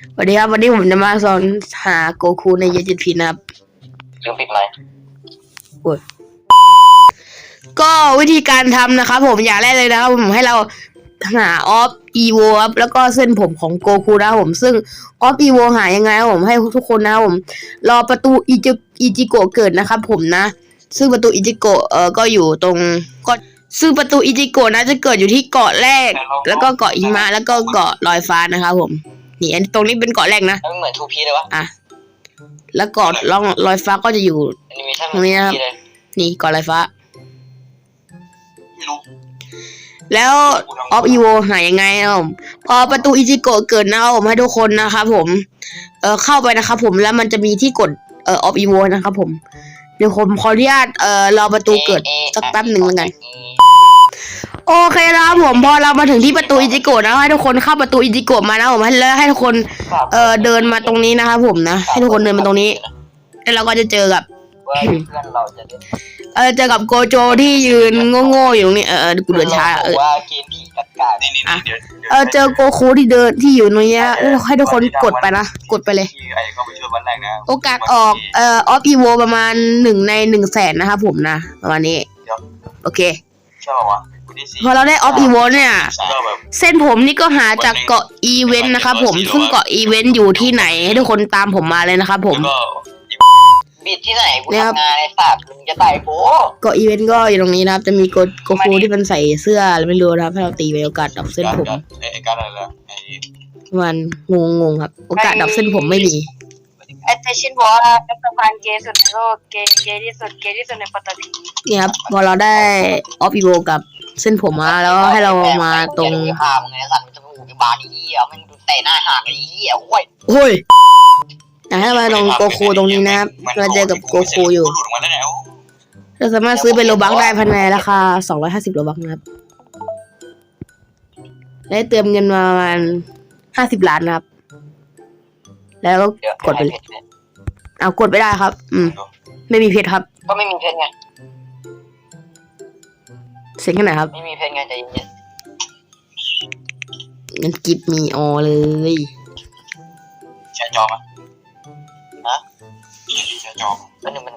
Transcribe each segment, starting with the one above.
สวัสดีครับ วันนี้ผมจะมาสอนหาโกคูในเยจิตพีนะครับลืมปิดไหมค์ก็วิธีการทำนะครับผมอย่างแรกเลยนะครับผมให้เราหาออฟอีโวครับแล้วก็เส้นผมของโกคูนะครับผมซึ่งออฟอีโวหายังไงครับผมให้ทุกคนนะครับผม รอประตูอิจิอิจิโกะเกิดนะครับผมนะ ซึ่งประตูอิจิโกะเออก็อยู่ตรงก็ซึ่งประตูอิจิโกะนะจะเกิดอยู่ที่เกาะแรก แล้วก็เกาะหิมะแล้วก็เกาะลอยฟ้านะครับผม นี่อันตรงนี้เป็นเกาะแรกนะ แล้วมันเหมือนทูพีเลยวะอะ แล้วเกาะล่องลอยฟ้าก็จะอยู่แอนิเมชั่นตรงนี้นะครับเลยนี่เกาะลอยฟ้า ไม่รู้แล้วออฟอีโวหายังไงครับผมพอประตูอิจิโกะเกิดนะครับผมให้ทุกคนนะครับผม เออเข้าไปนะครับผมแล้วมันจะมีที่กดเอ่อออฟอีโวนะครับผม เดี๋ยวผมขออนุญาตเอ่อรอประตูเกิดสักแป๊บหนึ่งแล้วกัน โอเคนะครับผมพอเรามาถึงที่ประตูอิจิโกะนะให้ทุกคนเข้าประตูอิจิโกะมานะผมให้แล้วให้ทุกคนเอ่อเดินมาตรงนี้นะครับผมนะให้ทุกคนเดินมาตรงนี้แล้วเราก็จะเจอกับว่าเพื่อนเราจะเล่นเออเจอกับโกโจที่ยืนโง่ๆอยู่ตรงนี้เออเออกูเดินช้าเออว่าเกมผีกัดกานี่นี่อะนี่เดี๋ยวดี๋ยวเออเจอโกคูที่เดินที่อยู่ตรงเนี้ยแล้วให้ทุกคนกดไปนะกดไปเลยที่ไอ้เข้าไปช่วยวันแรกนะโอกาสออกเอ่อออฟอีโวประมาณหนึ่งในหนึ่งแสนนะครับผมนะประมาณนี้โอเคใช่ป่าวะกูที่สี่ พอเราได้ออฟอีโวเนี่ย ก็แบบ เส้นผมนี่ก็หาจากเกาะอีเวนต์นะครับผมซึ่งเกาะอีเวนต์อยู่ที่ไหนให้ทุกคนตามผมมาเลยนะครับผม แล้วก็บิดที่ไหนกูเนี่ยครับทำงานในสัตว์มึงจะตายโป้เกาะอีเวนต์ก็อยู่ตรงนี้นะครับ จะมีโกโกคูที่มันใส่เสื้ออะไรไม่รู้นะครับให้เราตีไปโอกาสดับเส้นผมการไอ้ไอ้การอะไรนะไอ้มันงงงๆครับ โอกาสดับเส้นผมไม่มี ไอ้เตชินบอกว่าเป็นสะพานเกย์สุดในโลกเกย์เกย์ที่สุดเกย์ที่สุดในปัตตภีเนี่ยครับพอเราได้ออฟอีโวกับ เส้นผมมาแล้วให้เรามาตรงพามึงไงสัตว์มึงจะมาหูกับบาร์นี่เหี้ยมึงดูเตะหน้าห่างไอ้เหี้ยโอ้ยโอ้ยอยากให้มาตรงโกคูตรงนี้นะครับเราเจอกับโกคูอยู่หลุดออกมาได้แล้วเราสามารถซื้อเป็นโลบักได้ภายในราคา250โลบักนะครับได้เติมเงินมาประมาณ50ล้านนะครับ แล้วก็เดี๋ยวกดไปเลยเอากดไม่ได้ครับ อืม ไม่มีเพชรครับ ก็ไม่มีเพชรไงเซ็งแค่ไหนครับไม่มีเพชรไงใจเย็นงั้นกิฟมีออเลยแชร์จอมาฮะแชร์จอๆแล้วหนึ่งมัน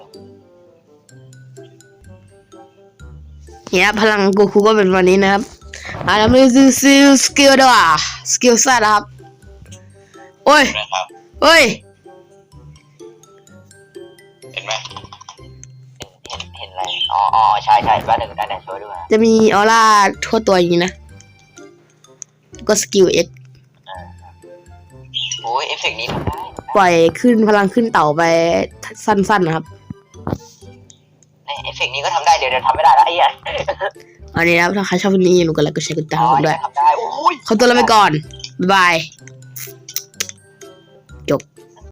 เนี่ยครับพลังโกคูก็เป็นวันนี้นะครับอ่าแล้วไม่ซื้อซื้อสกิลด้วยว่ะสกิลซ่านะครับ โอ้ยนะครับเฮ้ย เห็นไหมเห็นเห็น อะไรอ๋ออ๋อใช่ใช่บ้านหนึ่งได้แต่ช่วยด้วยนะจะมีออร่าทั่วตัวอย่างนี้นะก็สกิลเอ็กโอ้ยเอฟเฟกต์นี้ทำได้ปล่อยขึ้นพลังขึ้นเต่าไปสั้นๆนะครับเอฟเฟกต์นี้ก็ทำได้เดี๋ยวเดี๋ยวทำไม่ได้แล้วไอ้เหี้ยอันนี้นะครับถ้าใครชอบวันนี้อย่าลืมกดไลค์กดแชร์กดติดตามผมด้วยทำได้โอ้ยขอตัวลาไปก่อน บ๊ายบาย